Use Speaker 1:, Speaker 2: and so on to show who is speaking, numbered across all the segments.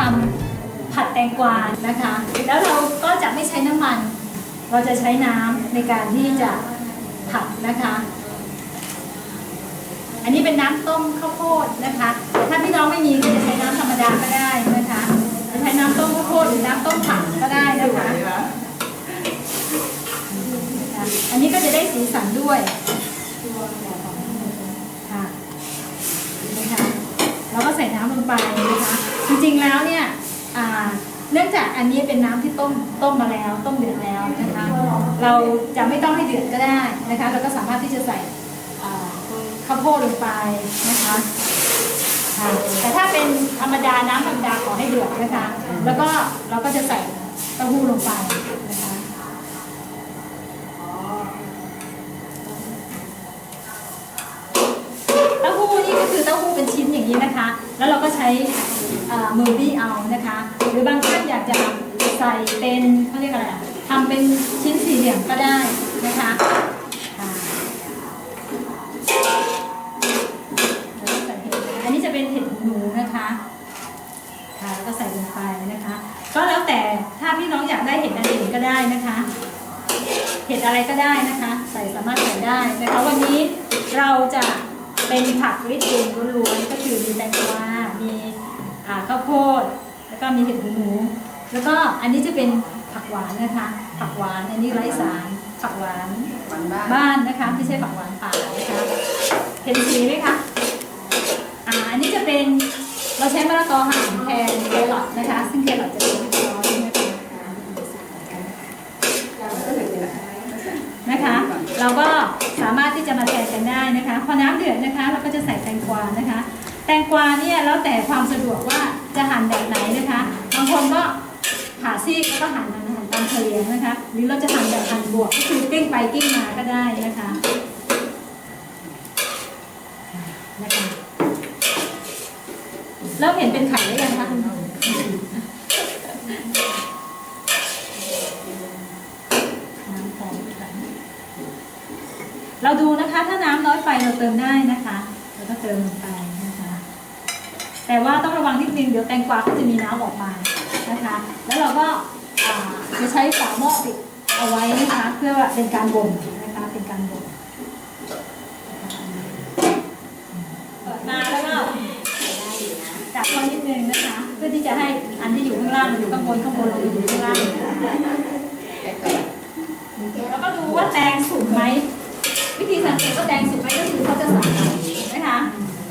Speaker 1: เราผัดแตงกวานะคะ แล้วเราก็จะไม่ใช้น้ำมัน เราจะใช้น้ำในการที่จะผัดนะคะ อันนี้เป็นน้ำต้มข้าวโพดนะคะ ถ้าพี่น้องไม่มีก็จะใช้น้ำธรรมดาก็ได้นะคะจะใช้น้ำต้มข้าวโพดหรือน้ำต้มผักก็ได้นะคะอันนี้ก็จะได้สีสันด้วยค่ะนะคะ แล้วก็ใส่น้ำลงไปนะคะจริงๆแล้วเนี่ยเนื่องจากอันนี้เป็นน้ำที่ต้มต้มมาแล้ว ต้มเดือดแล้วนะคะเราจะไม่ต้องให้เดือดก็ได้นะคะ เราก็สามารถที่จะใส่ข้าวโพดลงไปนะคะค่ะแต่ถ้าเป็นธรรมดาน้ำธรรมดาขอให้เดือดนะคะ แล้วก็เราก็จะใส่เต้าหู้ลงไปนะคะ เต้าหู้นี่ก็คือเต้าหู้เป็นชิ้นอย่างนี้นะคะ แล้วเราก็ใช้เอ่อ มือบี้เอานะคะ หรือบางท่านอยากจะใส่เป็นเขาเรียกอะไรอะทำเป็นชิ้นสี่เหลี่ยมก็ได้นะคะแล้วก็ใส่เห็ดอันนี้จะเป็นเห็ดหนูนะคะค่ะแล้วก็ใส่ลงไปนะคะ ก็แล้วแต่ถ้าพี่น้องอยากได้เห็ดอะไรอื่นก็ได้นะคะ เห็ดอะไรก็ได้นะคะ ใส่สามารถใส่ได้นะคะวันนี้เราจะเป็นผักวิตามินล้วนๆก็คือมีแตงกวา มีอ่าข้าวโพด แล้วก็มีเห็ดหูหนู แล้วก็อันนี้จะเป็นผักหวานนะคะ ผักหวาน อันนี้ไร้สาร ผักหวานบ้านนะคะ ไม่ใช่ผักหวานป่านะคะ เห็นสีไหมคะ อ่า อันนี้จะเป็นเราใช้มะละกอหั่นแทนแครอทนะคะ ซึ่งแครอทจะเป็นมะละกอใช่ไหมคะนะคะ เราก็สามารถที่จะมาแทนกันได้นะคะ พอน้ำเดือดนะคะ เราก็จะใส่แตงกวานะคะแตงกวาเนี่ยแล้วแต่ความสะดวกว่าจะหั่นแบบไหนนะคะ บางคนก็ผ่าซีกแล้วก็หั่นหั่นหั่นตามเฉลียงนะคะ หรือเราจะหั่นแบบหั่นบวกก็คือกิ้งไปกิ้งมาก็ได้นะคะนะคะแล้วเห็นเป็นไข่หรือยังคะคุณเราดูนะคะ ถ้าน้ำน้อยไปเราเติมได้นะคะ เราก็เติมลงไป แต่ว่าต้องระวังนิดนึงเดี๋ยวแตงกวาก็จะมีน้ำออกมานะคะ แล้วเราก็จะใช้ฝาหม้อปิดเอาไว้นะคะเพื่อเป็นการบ่มนะคะเป็นการบ่มเปิดมาแล้วก็จับเขานิดนึงนะคะ เพื่อที่จะให้อันที่อยู่ข้างล่างมันอยู่ข้างบนข้างบนเราอยู่ข้างล่างแล้วก็ดูว่าแตงสุกไหมวิธีสังเกตว่าแดงสุกไหมก็คือเขาจะใส่นะคะ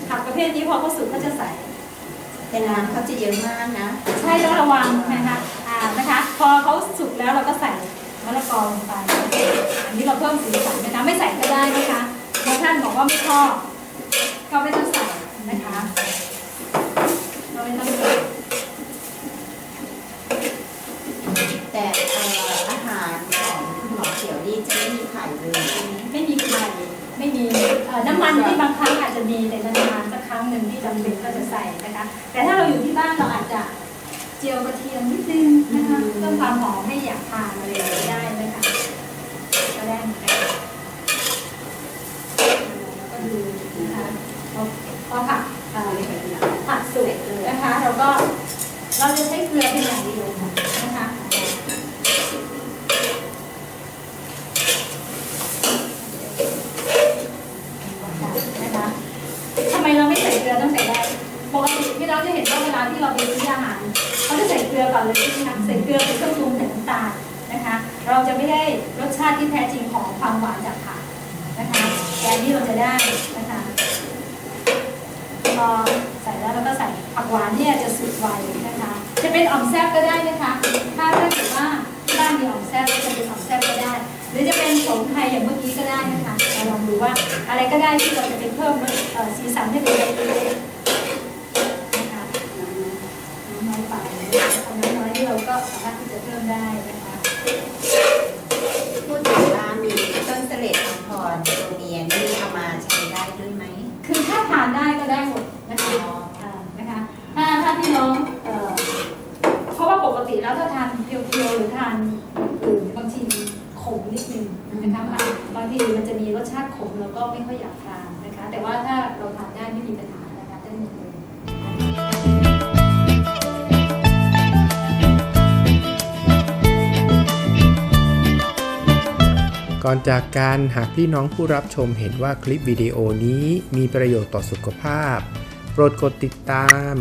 Speaker 1: ผักประเภทนี้พอเขาสุกเขาจะใส่
Speaker 2: แต่น้ำเขาจะเยอะมากนะ
Speaker 1: ใช่ต้องระวังนะคะอ่านะคะ พอเขาสุกแล้วเราก็ใส่มะละกอลงไป อันนี้เราเพิ่มสีสันนะคะไม่ใส่ก็ได้นะคะบางท่านบอกว่าไม่ชอบก็ไม่ต้องใส่นะคะเราไม่ต้องใส่
Speaker 2: แต่เอ่ออาหารของคุณหมอเขียวนี่จะไม่มีไข่เลยใช่ไหม
Speaker 1: ไม่มีไข่ไม่มีเอ่อน้ำมันที่บางครั้งอาจจะมีแต่นานๆสักค รั้งหนึ่งที่จำเป็นก็จะใส่นะคะ แต่ถ้าเราอยู่ที่บ้านเราอาจจะเจียวกระเทียมนิดนึงนะคะเพิ่มความหอมให้อยากทานอะไรได้นะคะก็ได้เหมือนกันแล้วก็ดูนะคะพอพอผักเอ่อผักสุกนะคะ เราก็เราจะใช้เกลือเป็นอย่างเดียวนะคะ นะคะทำไมเราไม่ใส่เกลือตั้งแต่แรกปกติที่เราจะเห็นว่าเวลาที่เราไปซื้ออาหารเขาจะใส่เก ลือก่อนเลยใช่ไหมคะใส่เกลือเป็นเครื่องปรุงแต่น้ำตาลนะคะ เราจะไม่ได้รสชาติที่แท้จริงของความหวานจากผักนะคะแต่อันนี้เราจะได้นะคะพอใส่แล้วเราก็ใส่ผักหวานเนี่ยจะสุดไวนะคะ จะเป็นอ่อมแซ่บก็ได้นะคะ ถ้าถ้าเกิดว่าบ้านมีอ่อมแซ่บก็จะเป็นอ่อมแซ่บก็ได้ หรือจะเป็นสมไทยอย่างเมื่อกี้ก็ได้นะคะเราลองดูว่าอะไรก็ได้ที่เราจะเป็นเพิ่มสีสันให้เป็นแบบนี้นะคะน้อยไปเอาน้อยๆที่เราก็สามารถที่จะเพิ่มได้นะคะ
Speaker 2: พูดถึงว่ามีต้นเสลดทองพรตัวเมียนี่เอามาใช้ได้ด้วยไหม
Speaker 1: คือถ้าทานได้ก็ได้หมดนะคะอ่านะคะ ถ้าถ้าพี่น้องเอ่อเพราะว่าปกติ แล้วถ้าทานเพียวๆหรือทานอื่นบางทีขมนิดนึงนะคะบางบางทีมันจะมีรสชาติขมแล้วก็ไม่ค่อยอยากทานนะคะ แต่ว่าถ้าเราทานได้ไม่มีปัญหานะคะได้หมดเลย
Speaker 3: ก่อนจากการหากพี่น้องผู้รับชมเห็นว่าคลิปวิดีโอนี้มีประโยชน์ต่อสุขภาพ โปรดกดติดตาม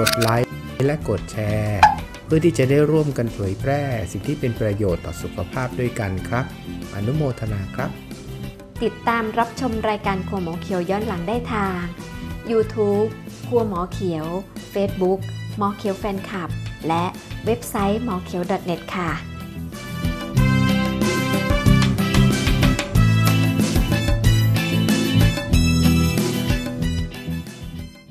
Speaker 3: กดไลค์ และกดแชร์ เพื่อที่จะได้ร่วมกันเผยแพร่สิ่งที่เป็นประโยชน์ต่อสุขภาพด้วยกันครับ อนุโมทนาครับ
Speaker 4: ติดตามรับชมรายการครัวหมอเขียวย้อนหลังได้ทาง YouTube ครัวหมอเขียว Facebook หมอเขียวแฟนคลับ และเว็บไซต์หมอเขียว .net ค่ะ